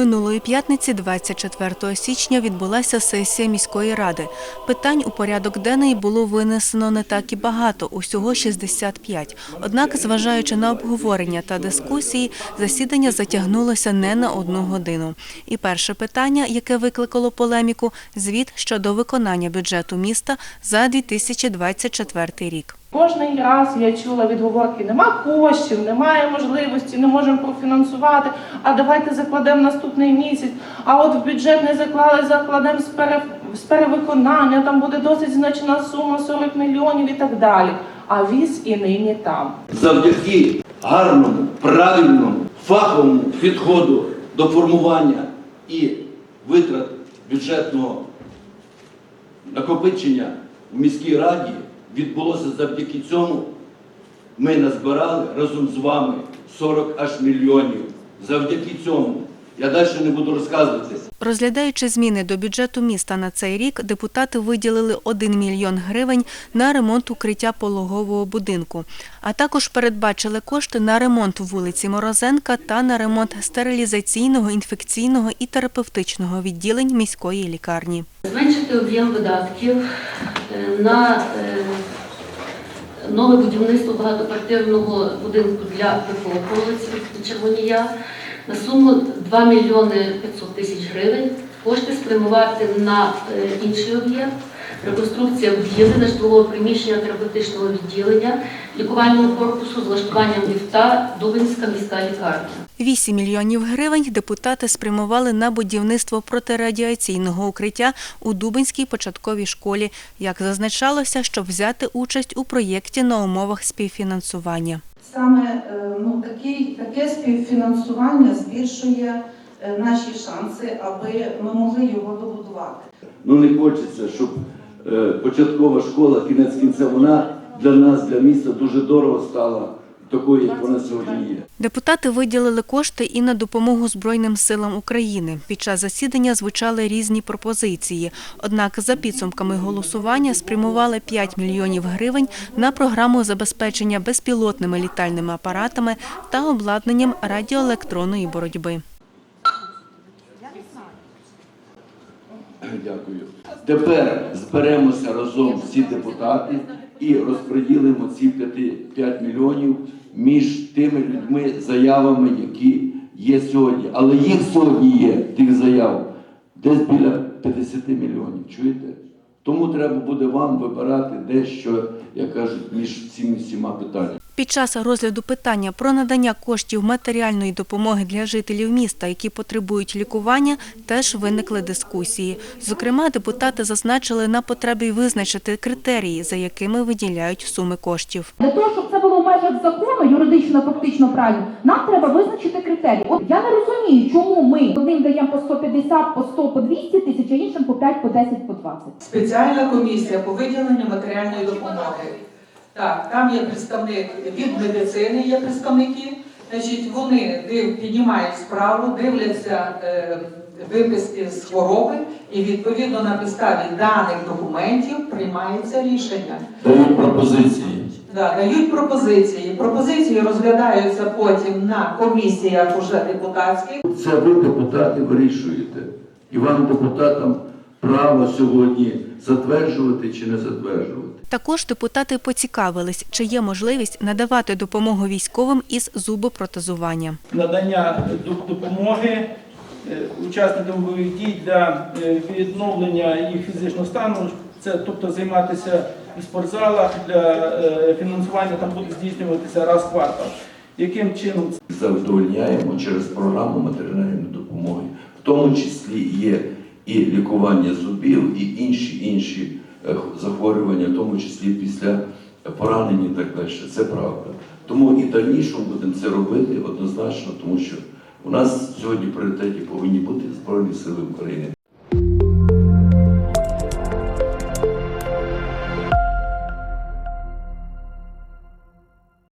Минулої п'ятниці, 24 січня, відбулася сесія міської ради. Питань у порядок денний було винесено не так і багато, усього 65. Однак, зважаючи на обговорення та дискусії, засідання затягнулося не на одну годину. І перше питання, яке викликало полеміку – звіт щодо виконання бюджету міста за 2024 рік. Кожний раз я чула відговорки: нема коштів, немає можливості, не можемо профінансувати. А давайте закладемо наступний місяць. А от в бюджет не заклали, закладемо з, пере, з перевиконання. Там буде досить значна сума 40 мільйонів і так далі. А віз і нині там. завдяки гарному, правильному, фаховому підходу до формування і витрат бюджетного накопичення в міській раді відбулося завдяки цьому. Ми назбирали разом з вами 40 аж мільйонів. Завдяки цьому. Я далі не буду розказувати. Розглядаючи зміни до бюджету міста на цей рік, депутати виділили 1 мільйон гривень на ремонт укриття пологового будинку, а також передбачили кошти на ремонт вулиці Морозенка та на ремонт стерилізаційного, інфекційного і терапевтичного відділень міської лікарні. Зменшити об'єм видатків е, на е, нове будівництво багатоквартирного будинку для ПФО по вулиці Червонія на суму 2 мільйони 500 тисяч гривень. Кошти спрямувати на е, інший об'єкт, реконструкція будівлі нежитлового приміщення терапевтичного відділення, лікувального корпусу з влаштуванням ліфта Дубинська міська лікарня. 8 мільйонів гривень депутати спрямували на будівництво протирадіаційного укриття у Дубинській початковій школі, як зазначалося, щоб взяти участь у проєкті на умовах співфінансування. Саме е, ну, такий, таке співфінансування збільшує е, наші шанси, аби ми могли його добудувати. Ну не хочеться, щоб е, початкова школа, кінець кінця, вона для нас, для міста дуже дорого стала такою, як вона сьогодні є. Депутати виділили кошти і на допомогу Збройним силам України. Під час засідання звучали різні пропозиції. Однак за підсумками голосування спрямували 5 мільйонів гривень на програму забезпечення безпілотними літальними апаратами та обладнанням радіоелектронної боротьби. Дякую. Тепер зберемося разом всі депутати і розподілимо ці 5, 5 мільйонів між тими людьми, заявами, які є сьогодні. Але їх сьогодні є, тих заяв, десь біля 50 мільйонів. Чуєте? Тому треба буде вам вибирати дещо, як кажуть, між цими всіма питаннями. Під час розгляду питання про надання коштів матеріальної допомоги для жителів міста, які потребують лікування, теж виникли дискусії. Зокрема, депутати зазначили на потребі визначити критерії, за якими виділяють суми коштів. Для того, щоб це було в межах закону, юридично, фактично правильно, нам треба визначити критерії. От я не розумію, чому ми одним даємо по 150, по 100, по 200 тисяч, а іншим по 5, по 10, по 20. Спеціальна комісія по виділенню матеріальної допомоги. Так, там є представник від медицини, є представники. Значить, вони піднімають справу, дивляться е, виписки з хвороби, і відповідно на підставі даних документів приймається рішення. Дають пропозиції. Да, дають пропозиції. Пропозиції розглядаються потім на комісіях уже депутатських. Це ви, депутати, вирішуєте. І вам, депутатам, право сьогодні затверджувати чи не затверджувати. Також депутати поцікавились, чи є можливість надавати допомогу військовим із зубопротезування. надання допомоги е, учасникам бойових дій для е, відновлення їх фізичного стану. Це тобто займатися в спортзалах для е, фінансування там буде здійснюватися раз в квартал. Яким чином Задовольняємо через програму матеріальної допомоги. В тому числі є і лікування зубів, і інші інші е, захворювання, в тому числі після поранень і так далі. Це правда. Тому і дальнішому будемо це робити однозначно, тому що у нас сьогодні пріоритеті повинні бути Збройні Сили України.